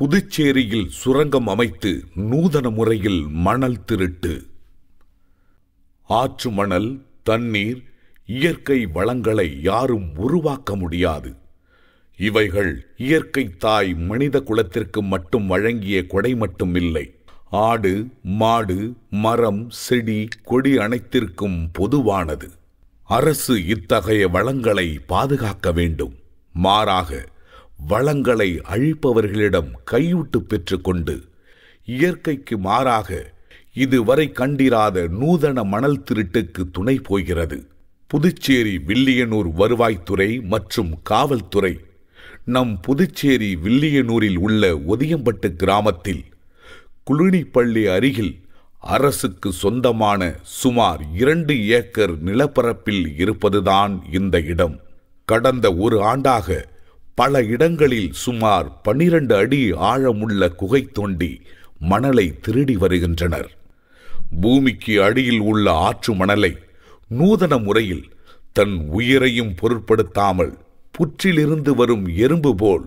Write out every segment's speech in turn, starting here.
புதுச்சேரியில் சுரங்கம் அமைத்து நூதன முறையில் மணல் திருட்டு. ஆற்று மணல் தண்ணீர் இயற்கை வளங்களை யாரும் உருவாக்க முடியாது. இவைகள் இயற்கை தாய் மனித குலத்திற்கு மட்டும் வழங்கிய கொடை மட்டும் இல்லை. ஆடு மாடு மரம் செடி கொடி அனைத்திற்கும் பொதுவானது. அரசு இத்தகைய வளங்களை பாதுகாக்க வேண்டும். மாறாக வளங்களை அழிப்பவர்களிடம் கையூட்டு பெற்றுக்கொண்டு இயற்கைக்கு மாறாக இதுவரை கண்டிராத நூதன மணல் திருட்டுக்கு துணை போகிறது. புதுச்சேரி வில்லியனூர் வருவாய்த்துறை மற்றும் காவல்துறை நம் புதுச்சேரி வில்லியனூரில் உள்ள ஒதியம்பட்டு கிராமத்தில் குளினிப்பள்ளி அருகில் அரசுக்கு சொந்தமான சுமார் இரண்டு ஏக்கர் நிலப்பரப்பில் இருப்பதுதான் இந்த இடம். கடந்த ஒரு ஆண்டாக பல இடங்களில் சுமார் பனிரண்டு அடி ஆழமுள்ள குகை தோண்டி மணலை திருடி வருகின்றனர். பூமிக்கு அடியில் உள்ள ஆற்று மணலை நூதன முறையில் தன் உயிரையும் பொருட்படுத்தாமல் புற்றிலிருந்து வரும் எறும்பு போல்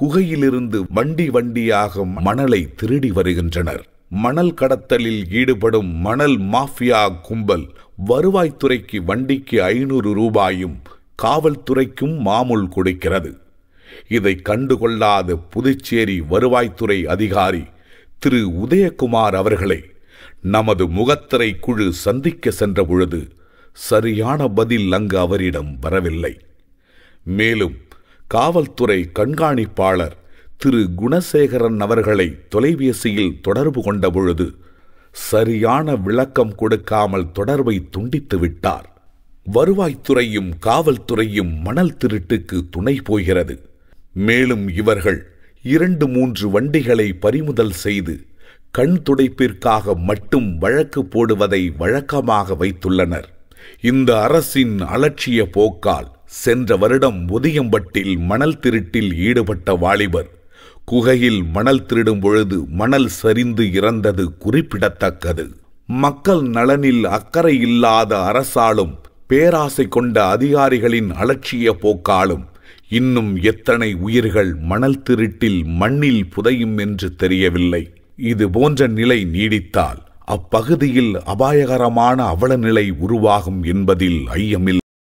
குகையிலிருந்து வண்டி வண்டியாக மணலை திருடி வருகின்றனர். மணல் கடத்தலில் ஈடுபடும் மணல் மாஃபியா கும்பல் வருவாய்த்துறைக்கு வண்டிக்கு ஐநூறு ரூபாயும் காவல்துறைக்கும் மாமூல் கொடுக்கிறது. இதை கண்டுகொள்ளாத புதுச்சேரி வருவாய்த்துறை அதிகாரி திரு. உதயகுமார் அவர்களை நமது முகத்திரை குழு சந்திக்க சென்ற பொழுது சரியான பதில் அங்கு அவரிடம் வரவில்லை. மேலும் காவல்துறை கண்காணிப்பாளர் திரு. குணசேகரன் அவர்களை தொலைபேசியில் தொடர்பு கொண்ட பொழுது சரியான விளக்கம் கொடுக்காமல் தொடர்பை துண்டித்து விட்டார். வருவாய்த்துறையும் காவல்துறையும் மணல் திருட்டுக்கு துணை போகிறது. மேலும் இவர்கள் இரண்டு மூன்று வண்டிகளை பறிமுதல் செய்து கண் துடைப்பிற்காக மட்டும் வழக்கு போடுவதை வழக்கமாக வைத்துள்ளனர். இந்த அரசின் அலட்சிய போக்கால் சென்ற வருடம் உதயம்பட்டில் மணல் திருட்டில் ஈடுபட்ட வாலிபர் குகையில் மணல் திருடும் பொழுது மணல் சரிந்து இறந்தது குறிப்பிடத்தக்கது. மக்கள் நலனில் அக்கறை இல்லாத அரசாலும் பேராசை கொண்ட அதிகாரிகளின் அலட்சிய போக்காலும் இன்னும் எத்தனை உயிர்கள் மணல் திருட்டில் மண்ணில் புதையும் என்று தெரியவில்லை. இது போன்ற நிலை நீடித்தால் அப்பகுதியில் அபாயகரமான அவலநிலை உருவாகும் என்பதில் ஐயமில்லை.